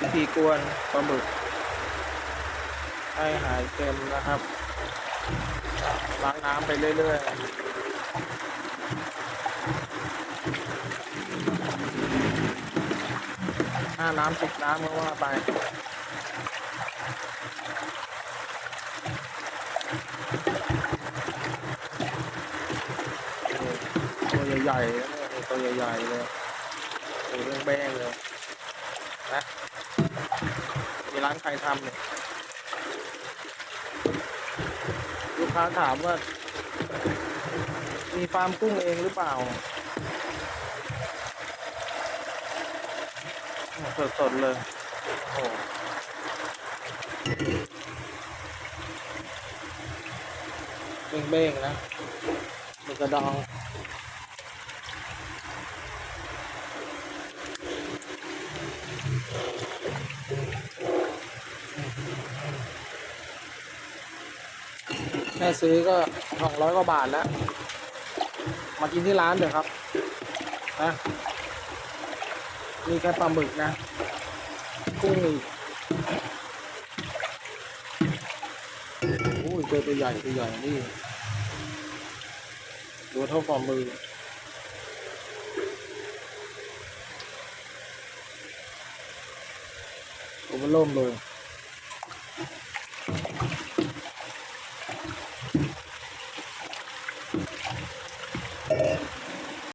วิธีกวนปลาหมึกให้หายเค็มนะครับ ล้างน้ำไปเรื่อยๆห้าน้ำสิบน้ำก็ว่าไปตัวใหญ่ๆนะเนี่ยตัวใหญ่ๆเลยตัวเรื่องแบ้งๆเลยนะ ร้านใครทำเนี่ยลูกค้าถามว่า มีฟาร์มกุ้งเองหรือเปล่า สดสดๆเลย โอ้เบ้งๆนะหมึกกระดอง แค่ซื้อก็สองร้อยกว่าบาทแล้ว มากินที่ร้านเถอะครับนะมีแค่ปลาหมึกนะกุ้งอีกโอ้ยเจอตัวใหญ่ตัวใหญ่นี่ตัวเท่าฝ่ามือตัวมันล่มเลย